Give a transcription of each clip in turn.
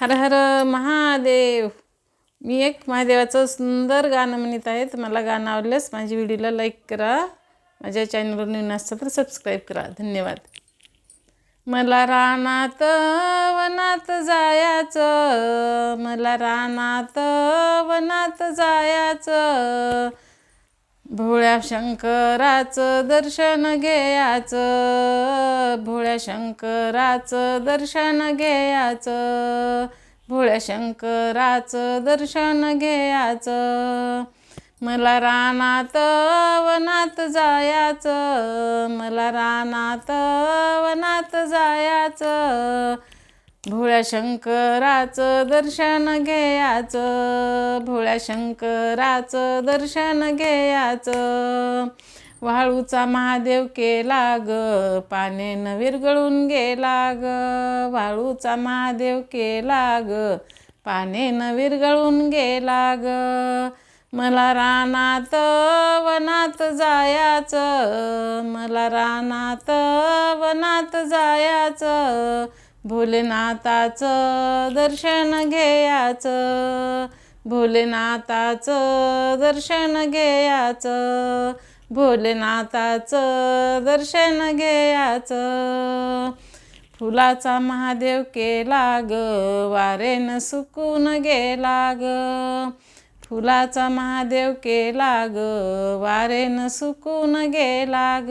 हर हर महादेव. मी एक महादेवाचं सुंदर गाणं म्हणत आहे मला गाणं आवडल्यास माझ्या व्हिडिओला लाईक करा. माझ्या चॅनलवर नवीन असतं तर सबस्क्राईब करा. धन्यवाद. मला रानात वनात जायाचं. मला रानात वनात जायाचं. भोळ्या शंकराचं दर्शन घेयाचं भोळ्या शंकराचं दर्शन घेयाचं भोळ्या शंकराचं दर्शन घेयाचं. मला रानात वनात जायाचं मला रानात वनात जायाचं भोळ्या शंकराचं दर्शन घेयाचं भोळ्या शंकराचं दर्शन घेयाचं वाळूचा महादेव केला ग पाण्यानं विरगळून गेला ग. वाळूचा महादेव केला ग पाण्यानं विरगळून गेला ग. मला रानात वनात जायाचं. मला रानात वनात जायाचं. भोलेनाथाचं दर्शन घेयाचं भोलेनाथाचं दर्शन घेयाचं भोलेनाथाचं दर्शन घेयाचं. फुलाचा महादेव केला ग वारेन सुकून गेला ग फुलाचा महादेव केला ग वारेन सुकून गेला ग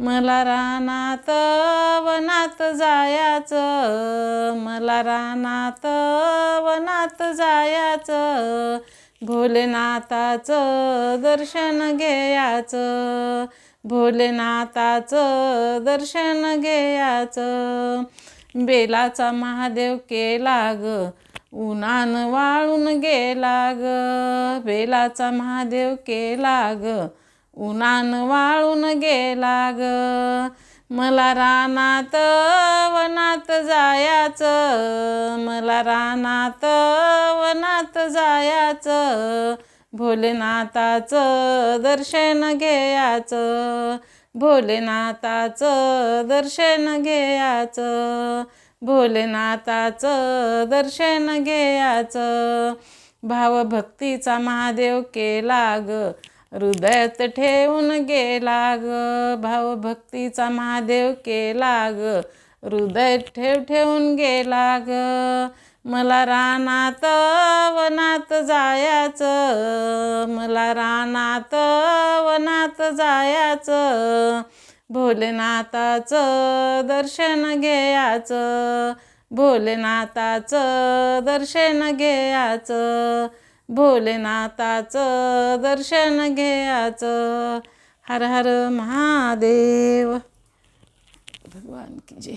मला रानात वनात जायाचं. मला रानात वनात जायाचं. भोलेनाथाचं दर्शन घ्यायचं. भोलेनाथाचं दर्शन घ्यायचं. बेलाचा महादेव केला ग उन्हान वाळून गेला ग बेलाचा महादेव केला ग उन्हान वाळून गेला ग मला रानात वनात जायाचं. मला रानात वनात जायाचं. भोलेनाथाचं दर्शन घ्यायचं. भोलेनाथाचं दर्शन घ्यायचं. भोलेनाथाचं दर्शन घ्यायचं. भावभक्तीचा महादेव केला ग हृदयात ठेवून गेला ग भावभक्तीचा महादेव केला ग हृदयात ठेव ठेवून गेला ग मला रानात वनात जायाचं. मला रानात वनात जायाचं. भोलेनाथाचं दर्शन घ्यायचं भोलेनाथाचं दर्शन घ्यायचं भोलेनाथाचं दर्शन घ्यायचं. हर हर महादेव. भगवान की जय.